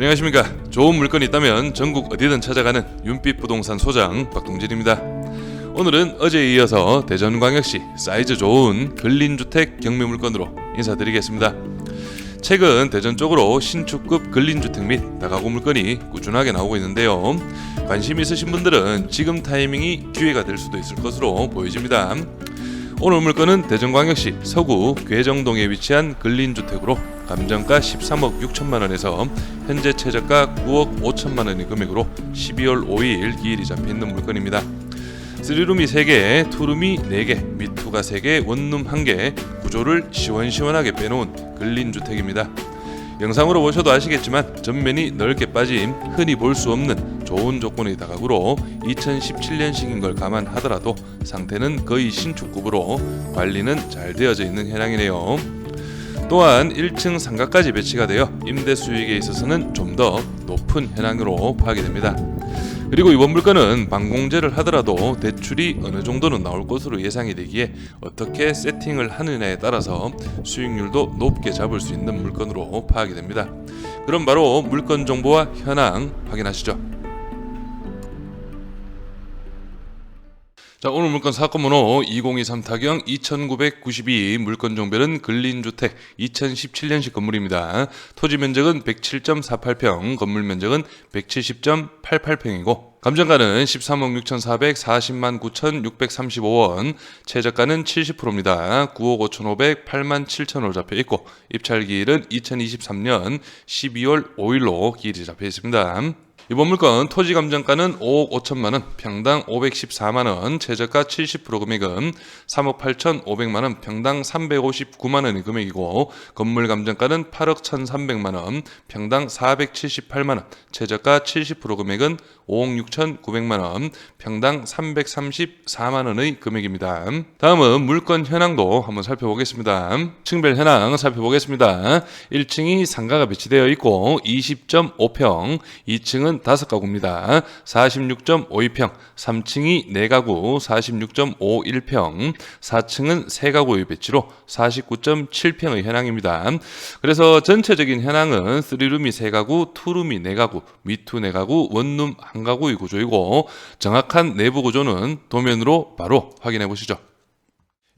안녕하십니까. 좋은 물건이 있다면 전국 어디든 찾아가는 윤빛 부동산 소장 박동진입니다. 오늘은 어제에 이어서 대전광역시 사이즈 좋은 근린주택 경매 물건으로 인사드리겠습니다. 최근 대전 쪽으로 신축급 근린주택 및 다가구 물건이 꾸준하게 나오고 있는데요. 관심 있으신 분들은 지금 타이밍이 기회가 될 수도 있을 것으로 보여집니다. 오늘 물건은 대전광역시 서구 괴정동에 위치한 근린주택으로 감정가 13억 6천만 원에서 현재 최저가 9억 5천만 원의 금액으로 12월 5일 기일이 잡혀 있는 물건입니다. 3룸이 3개, 투룸이 4개, 미투가 3개, 원룸 1개 구조를 시원시원하게 빼놓은 근린주택입니다. 영상으로 보셔도 아시겠지만 전면이 넓게 빠짐 흔히 볼 수 없는 좋은 조건의 다가 구로 2017년식인 걸 감안하더라도 상태는 거의 신축급으로 관리는 잘 되어져 있는 현황이네요. 또한 1층 상가까지 배치가 되어 임대 수익에 있어서는 좀 더 높은 현황으로 파악이 됩니다. 그리고 이번 물건은 방공제를 하더라도 대출이 어느 정도는 나올 것으로 예상이 되기에 어떻게 세팅을 하느냐에 따라서 수익률도 높게 잡을 수 있는 물건으로 파악이 됩니다. 그럼 바로 물건 정보와 현황 확인하시죠. 자 오늘 물건 사건 번호 2023 타경 2992 물건 종별은 근린주택 2017년식 건물입니다. 토지 면적은 107.48평, 건물 면적은 170.88평이고 감정가는 13억 6,440만 9,635원, 최저가는 70%입니다. 9억 5,500, 8만 7천으로 잡혀 있고 입찰 기일은 2023년 12월 5일로 기일이 잡혀 있습니다. 이번 물건 토지 감정가는 5억 5천만 원, 평당 514만 원, 최저가 70% 금액은 3억 8천 5백만 원, 평당 359만 원의 금액이고 건물 감정가는 8억 1,300만 원, 평당 478만 원, 최저가 70% 금액은 5억 6천 9백만 원, 평당 334만 원의 금액입니다. 다음은 물건 현황도 한번 살펴보겠습니다. 층별 현황 살펴보겠습니다. 1층이 상가가 배치되어 있고 20.5평, 2층은 5가구입니다. 46.52평, 3층이 4가구 46.51평, 4층은 3가구의 배치로 49.7평의 현황입니다. 그래서 전체적인 현황은 3룸이 3가구, 2룸이 4가구, 미투 4가구, 원룸 1가구의 구조이고 정확한 내부 구조는 도면으로 바로 확인해 보시죠.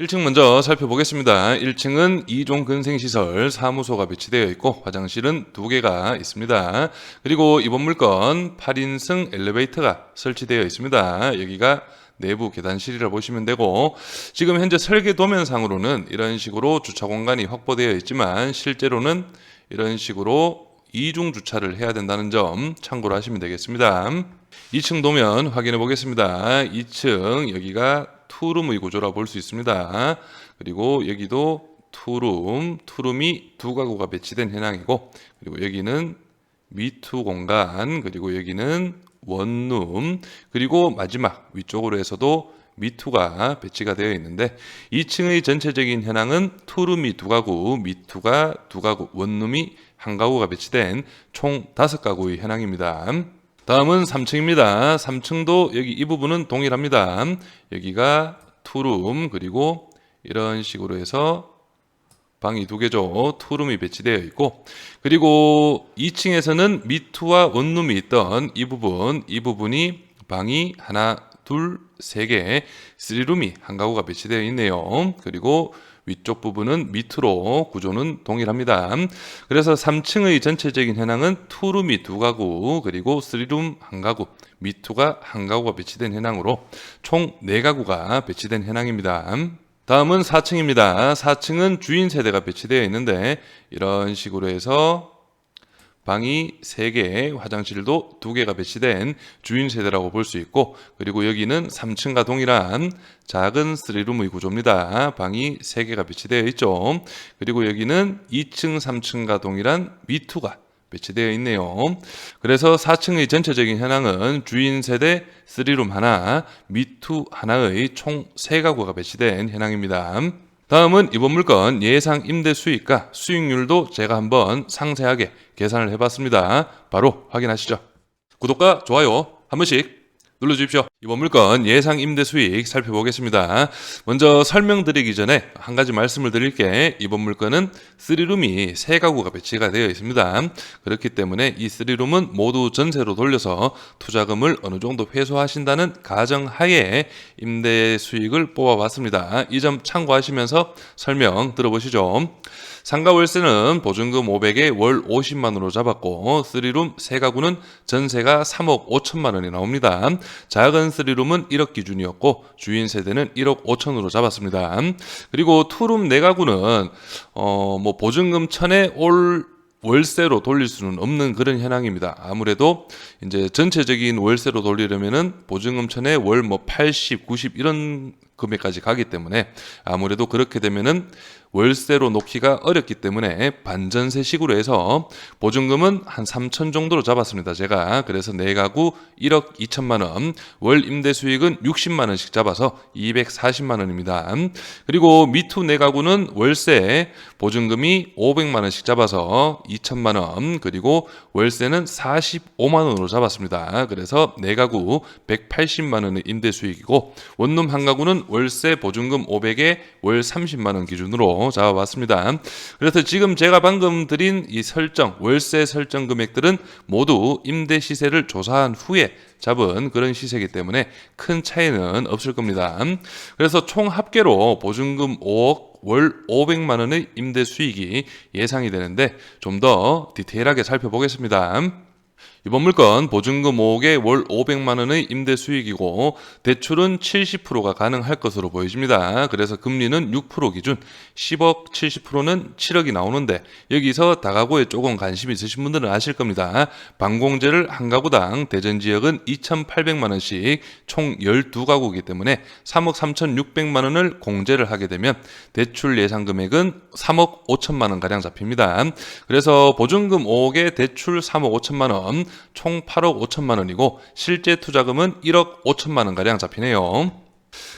1층 먼저 살펴보겠습니다. 1층은 2종 근생시설 사무소가 배치되어 있고 화장실은 두 개가 있습니다. 그리고 이번 물건 8인승 엘리베이터가 설치되어 있습니다. 여기가 내부 계단실이라 보시면 되고 지금 현재 설계 도면상으로는 이런 식으로 주차 공간이 확보되어 있지만 실제로는 이런 식으로 이중 주차를 해야 된다는 점 참고로 하시면 되겠습니다. 2층 도면 확인해 보겠습니다. 2층 여기가 투룸의 구조라 볼 수 있습니다. 그리고 여기도 투룸, 투룸이 두 가구가 배치된 현황이고 그리고 여기는 미투 공간, 그리고 여기는 원룸, 그리고 마지막 위쪽으로 해서도 미투가 배치가 되어 있는데 2층의 전체적인 현황은 투룸이 두 가구, 미투가 두 가구, 원룸이 한 가구가 배치된 총 다섯 가구의 현황입니다. 다음은 3층입니다. 3층도 여기 이 부분은 동일합니다. 여기가 투룸 그리고 이런 식으로 해서 방이 두 개죠. 투룸이 배치되어 있고 그리고 2층에서는 미투와 원룸이 있던 이 부분 이 부분이 방이 하나 둘 세 개, 3룸이 한 가구가 배치되어 있네요. 그리고 위쪽 부분은 밑으로 구조는 동일합니다. 그래서 3층의 전체적인 현황은 투룸이 두 가구 그리고 3룸 한 가구 미투가 한 가구가 배치된 현황으로 총 4가구가 배치된 현황입니다. 다음은 4층입니다. 4층은 주인 세대가 배치되어 있는데 이런 식으로 해서 방이 3개, 화장실도 2개가 배치된 주인 세대라고 볼 수 있고 그리고 여기는 3층과 동일한 작은 3룸의 구조입니다. 방이 3개가 배치되어 있죠. 그리고 여기는 2층, 3층과 동일한 미투가 배치되어 있네요. 그래서 4층의 전체적인 현황은 주인 세대 3룸 하나, 미투 하나의 총 3가구가 배치된 현황입니다. 다음은 이번 물건 예상 임대 수익과 수익률도 제가 한번 상세하게 계산을 해봤습니다. 바로 확인하시죠. 구독과 좋아요 한 번씩 눌러주십시오. 이번 물건 예상 임대 수익 살펴보겠습니다. 먼저 설명드리기 전에 한 가지 말씀을 드릴 게 이번 물건은 3룸이 세 가구가 배치가 되어 있습니다. 그렇기 때문에 이 3룸은 모두 전세로 돌려서 투자금을 어느 정도 회수하신다는 가정 하에 임대 수익을 뽑아봤습니다. 이 점 참고하시면서 설명 들어보시죠. 상가 월세는 보증금 500에 월 50만원으로 잡았고 3룸 세 가구는 전세가 3억 5천만 원이 나옵니다. 작은 3룸은 1억 기준이었고 주인 세대는 1억 5천으로 잡았습니다. 그리고 투룸 네 가구는 어뭐 보증금 천에 올 월세로 돌릴 수는 없는 그런 현황입니다. 아무래도 이제 전체적인 월세로 돌리려면은 보증금 천에 월 뭐 80, 90 이런 금액까지 가기 때문에 아무래도 그렇게 되면은 월세로 놓기가 어렵기 때문에 반전세식으로 해서 보증금은 한 3천 정도로 잡았습니다. 제가 그래서 네 가구 1억 2천만 원, 월 임대 수익은 60만 원씩 잡아서 240만 원입니다. 그리고 미투 네 가구는 월세 보증금이 500만 원씩 잡아서 2천만 원, 그리고 월세는 45만 원으로 잡았습니다. 그래서 네 가구 180만 원의 임대 수익이고 원룸 한 가구는 월세 보증금 500에 월 30만 원 기준으로 잡아봤습니다. 그래서 지금 제가 방금 드린 이 설정, 월세 설정 금액들은 모두 임대 시세를 조사한 후에 잡은 그런 시세이기 때문에 큰 차이는 없을 겁니다. 그래서 총 합계로 보증금 5억 월 500만 원의 임대 수익이 예상이 되는데 좀 더 디테일하게 살펴보겠습니다. 이번 물건 보증금 5억에 월 500만 원의 임대 수익이고 대출은 70%가 가능할 것으로 보여집니다. 그래서 금리는 6% 기준 10억 70%는 7억이 나오는데 여기서 다가구에 조금 관심 있으신 분들은 아실 겁니다. 방공제를 한 가구당 대전 지역은 2,800만 원씩 총 12가구이기 때문에 3억 3,600만 원을 공제를 하게 되면 대출 예상 금액은 3억 5천만 원 가량 잡힙니다. 그래서 보증금 5억에 대출 3억 5천만 원총 8억 5천만 원이고 실제 투자금은 1억 5천만 원 가량 잡히네요.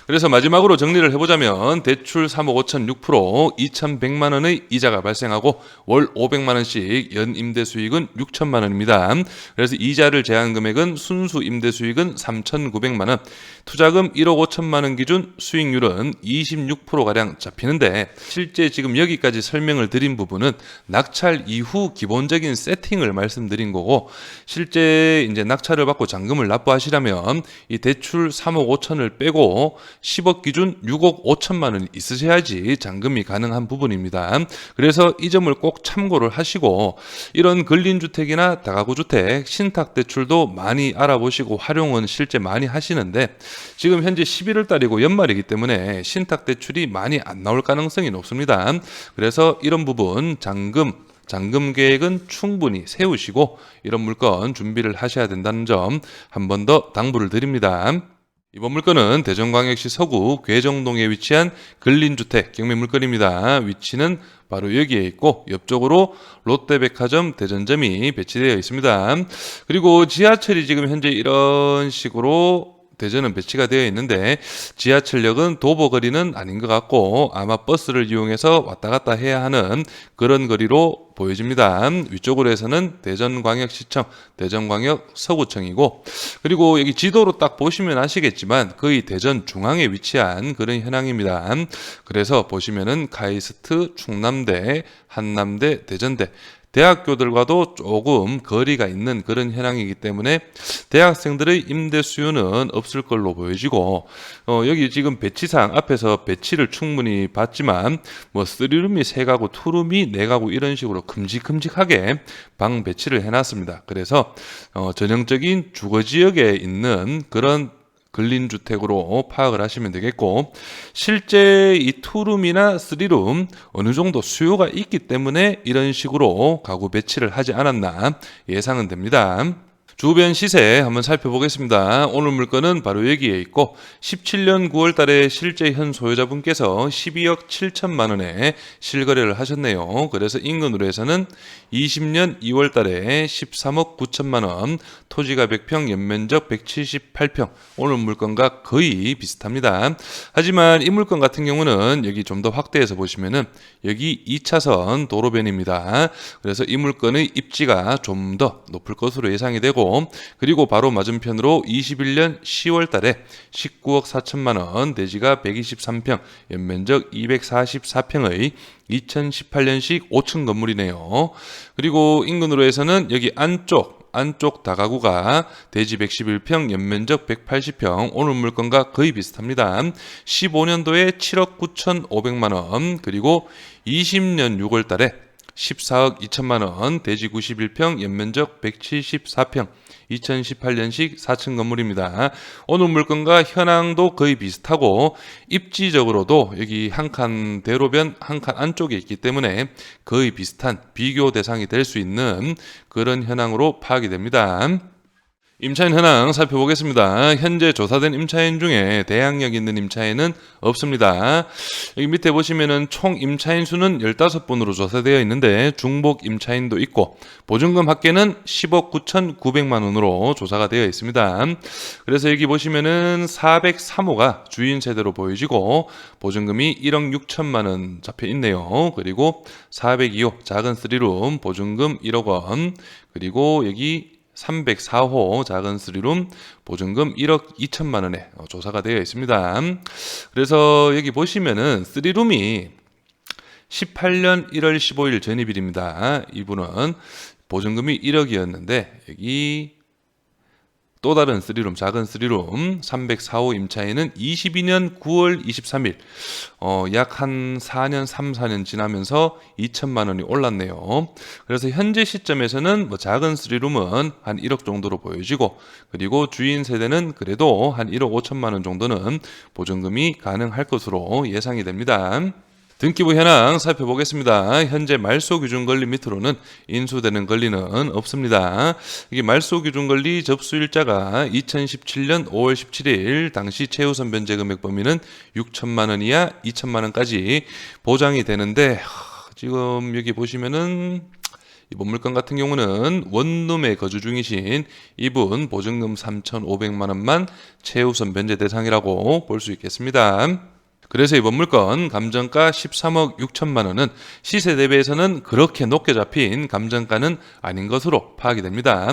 그래서 마지막으로 정리를 해보자면 대출 3억 5천 6% 2,100만 원의 이자가 발생하고 월 500만 원씩 연 임대 수익은 6천만 원입니다. 그래서 이자를 제한 금액은 순수 임대 수익은 3,900만 원, 투자금 1억 5천만 원 기준 수익률은 26% 가량 잡히는데 실제 지금 여기까지 설명을 드린 부분은 낙찰 이후 기본적인 세팅을 말씀드린 거고 실제 이제 낙찰을 받고 잔금을 납부하시려면 이 대출 3억 5천을 빼고 10억 기준 6억 5천만 원 있으셔야지 잔금이 가능한 부분입니다. 그래서 이 점을 꼭 참고를 하시고 이런 근린주택이나 다가구주택 신탁 대출도 많이 알아보시고 활용은 실제 많이 하시는데 지금 현재 11월 달이고 연말이기 때문에 신탁 대출이 많이 안 나올 가능성이 높습니다. 그래서 이런 부분 잔금 잔금 계획은 충분히 세우시고 이런 물건 준비를 하셔야 된다는 점 한 번 더 당부를 드립니다. 이번 물건은 대전광역시 서구 괴정동에 위치한 근린주택 경매 물건입니다. 위치는 바로 여기에 있고 옆쪽으로 롯데백화점 대전점이 배치되어 있습니다. 그리고 지하철이 지금 현재 이런 식으로 대전은 배치가 되어 있는데 지하철역은 도보 거리는 아닌 것 같고 아마 버스를 이용해서 왔다 갔다 해야 하는 그런 거리로 보여집니다. 위쪽으로 해서는 대전광역시청, 대전광역 서구청이고 그리고 여기 지도로 딱 보시면 아시겠지만 거의 대전 중앙에 위치한 그런 현황입니다. 그래서 보시면은 카이스트, 충남대, 한남대, 대전대 대학교들과도 조금 거리가 있는 그런 현황이기 때문에 대학생들의 임대 수요는 없을 걸로 보여지고 어, 여기 지금 배치상 앞에서 배치를 충분히 받지만 뭐 3룸이 3가구, 2룸이 4가구 이런 식으로 큼직큼직하게 방 배치를 해놨습니다. 그래서 어, 전형적인 주거 지역에 있는 그런 근린주택으로 파악을 하시면 되겠고 실제 이 투룸이나 쓰리룸 어느 정도 수요가 있기 때문에 이런 식으로 가구 배치를 하지 않았나 예상은 됩니다. 주변 시세 한번 살펴보겠습니다. 오늘 물건은 바로 여기에 있고 17년 9월 달에 실제 현 소유자분께서 12억 7천만 원에 실거래를 하셨네요. 그래서 인근으로 해서는 20년 2월 달에 13억 9천만 원, 토지가 100평, 연면적 178평. 오늘 물건과 거의 비슷합니다. 하지만 이 물건 같은 경우는 여기 좀 더 확대해서 보시면은 여기 2차선 도로변입니다. 그래서 이 물건의 입지가 좀 더 높을 것으로 예상이 되고 그리고 바로 맞은편으로 21년 10월 달에 19억 4천만 원 대지가 123평 연면적 244평의 2018년식 5층 건물이네요. 그리고 인근으로 해서는 여기 안쪽 안쪽 다가구가 대지 111평, 연면적 180평, 오늘 물건과 거의 비슷합니다. 15년도에 7억 9,500만 원, 그리고 20년 6월 달에 14억 2천만 원, 대지 91평, 연면적 174평, 2018년식 4층 건물입니다. 오늘 물건과 현황도 거의 비슷하고 입지적으로도 여기 한 칸 대로변 한 칸 안쪽에 있기 때문에 거의 비슷한 비교 대상이 될 수 있는 그런 현황으로 파악이 됩니다. 임차인 현황 살펴보겠습니다. 현재 조사된 임차인 중에 대항력 있는 임차인은 없습니다. 여기 밑에 보시면은 총 임차인 수는 15분으로 조사되어 있는데 중복 임차인도 있고 보증금 합계는 10억 9,900만 원으로 조사가 되어 있습니다. 그래서 여기 보시면은 403호가 주인 세대로 보여지고 보증금이 1억 6천만 원 잡혀 있네요. 그리고 402호 작은 3룸 보증금 1억 원 그리고 여기 304호 작은 스리룸 보증금 1억 2천만 원에 어, 조사가 되어 있습니다. 그래서 여기 보시면은 스리룸이 18년 1월 15일 전입일입니다. 이분은 보증금이 1억이었는데 여기 또 다른 3룸 작은 3룸 304호 임차인은 22년 9월 23일 어, 약 한 4년 3, 4년 지나면서 2천만 원이 올랐네요. 그래서 현재 시점에서는 뭐 작은 3룸은 한 1억 정도로 보여지고 그리고 주인 세대는 그래도 한 1억 5천만 원 정도는 보증금이 가능할 것으로 예상이 됩니다. 등기부 현황 살펴보겠습니다. 현재 말소 기준 권리 밑으로는 인수되는 권리는 없습니다. 이게 말소 기준 권리 접수 일자가 2017년 5월 17일 당시 최우선 변제 금액 범위는 6천만 원 이하 2천만 원까지 보장이 되는데 하, 지금 여기 보시면은 이번 물건 같은 경우는 원룸에 거주 중이신 이분 보증금 3,500만 원만 최우선 변제 대상이라고 볼 수 있겠습니다. 그래서 이번 물건 감정가 13억 6천만 원은 시세 대비해서는 그렇게 높게 잡힌 감정가는 아닌 것으로 파악이 됩니다.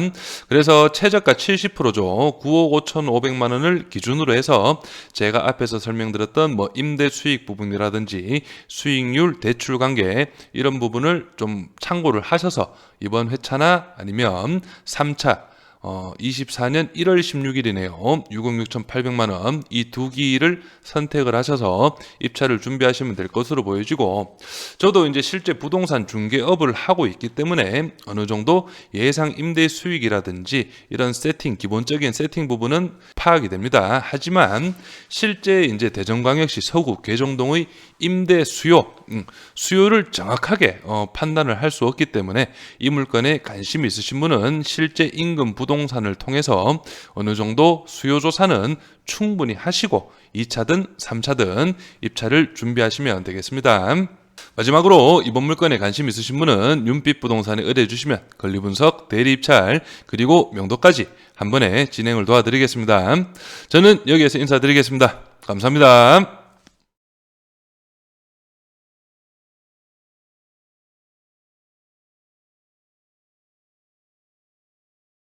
그래서 최저가 70%죠. 9억 5천5백만 원을 기준으로 해서 제가 앞에서 설명드렸던 뭐 임대 수익 부분이라든지 수익률 대출 관계 이런 부분을 좀 참고를 하셔서 이번 회차나 아니면 3차 어, 24년 1월 16일이네요. 6억 6,800만 원. 이 두 기를 선택을 하셔서 입찰을 준비하시면 될 것으로 보여지고 저도 이제 실제 부동산 중개업을 하고 있기 때문에 어느 정도 예상 임대 수익이라든지 이런 세팅 기본적인 세팅 부분은 파악이 됩니다. 하지만 실제 이제 대전광역시 서구 계정동의 임대 수요 음, 수요를 정확하게 어, 판단을 할 수 없기 때문에 이 물건에 관심 있으신 분은 실제 임금 부동산을 통해서 어느 정도 수요 조사는 충분히 하시고 2차든 3차든 입찰을 준비하시면 되겠습니다. 마지막으로 이번 물건에 관심 있으신 분은 윤빛 부동산에 의뢰해 주시면 권리 분석, 대리 입찰, 그리고 명도까지 한 번에 진행을 도와드리겠습니다. 저는 여기에서 인사드리겠습니다. 감사합니다.